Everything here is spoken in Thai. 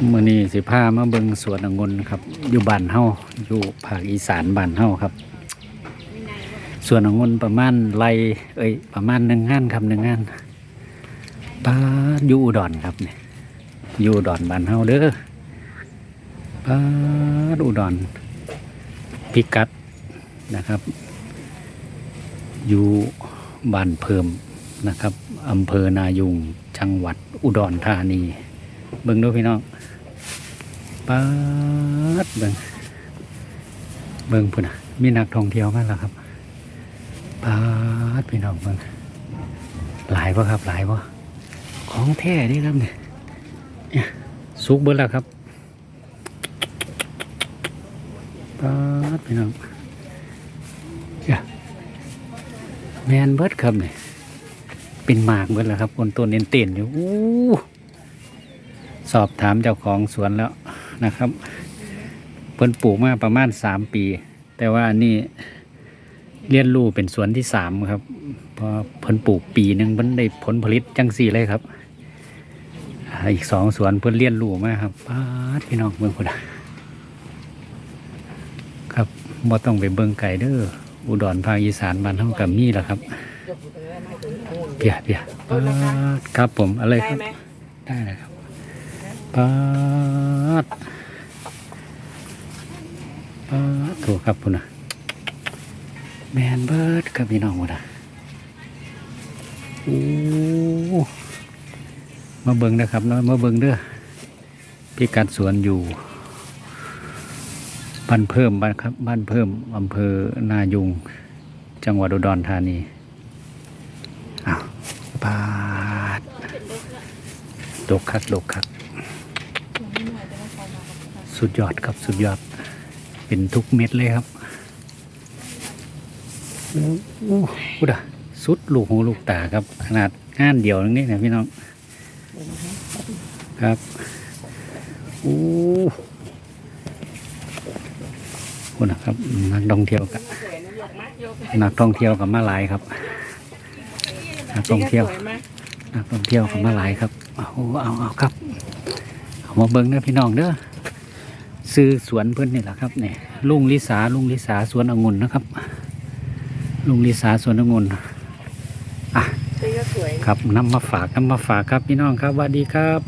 มื้อนี้สิพามาเบิงสวนองุ่นครับ อยู่บ้านเฮาอยู่ภาคอีสานบ้านเฮาครับ สวนองุ่นประมาณไรเอ้ยประมาณหนึ่งงานครับหนึ่งงานป้าอยู่อุดรครับเนี่ยอยู่อุดรบ้านเฮาเด้อป้าดอุดรพิกัดนะครับ อยู่บ้านเพิ่มนะครับอำเภอนายุงจังหวัดอุดรธานี เบิ่งดูพี่น้องปาดเบิ่งเบิ่งพุ่นน่ะมีนักท่องเที่ยวมาแล้วครับปาดพี่น้องเบิ่งหลายปะครับหลายปะของแท้เนี่ครับเนี่ยสุกเบิดแล้วครับปาดพี่น้องเนี่ยแมนเบิดครับเนี่ยเป็นหมากเบิดแล้วครับบนต้นเน้นเต้นอยู่อู้ สอบถามเจ้าของสวนแล้วนะครับ เพิ่นปลูกมาประมาณสามปี แต่ว่าอันนี้เรียนรู้เป็นสวนที่สามครับเพอเพิ่นปลูกปีหนึ่งเพิ่นได้ผลผลิตจังสี่เลยครับอ่าอีกสองสวนเพิ่นเรียนรู้มาครับป้าดพี่น้องเบิ่งพุ่นน่ะครับบ่ต้องไปเบิ่งไก่เด้ออุดรภาคอีสานบ้านเฮากับมีแล้วครับเปียเปียป้าดครับผมอะไรครับ ได้เลยครับ ปาดปาดถูกครับพุ่นนะแมนเบิร์ดครับพี่น้องพุ่นนะโอ้มาเบิงนะครับเนาะมาเบิงเด้อพี่กัดสวนอยู่บ้านเพิ่มบ้านครับบ้านเพิ่มอำเภอนายุง จังหวัดอุดรธานีอ้าวปาดดกคักดกคัก สุดยอดครับสุดยอด เป็นทุกเม็ดเลยครับโอ้โหพูดอะสุดลูกหูลูกตาครับ ขนาดงานเดียวนึงนี่นะพี่น้องครับโอ้คุณนะครับ นักท่องเที่ยวกับนักท่องเที่ยวกับมาหลายครับ นักท่องเที่ยว นักท่องเที่ยวเขามาหลายครับ เอาเอาเอาครับเอามาเบิ้งเด้อพี่น้องเด้อ ซื้อสวนเพื่อนนี่แหละครับเนี่ยลุงลิสาลุงลิสาสวนองุ่นนะครับ ลุงลิสาสวนองุ่นอะนี่ก็สวยครับนำมาฝากนำมาฝากครับพี่น้องครับสวัสดีครับ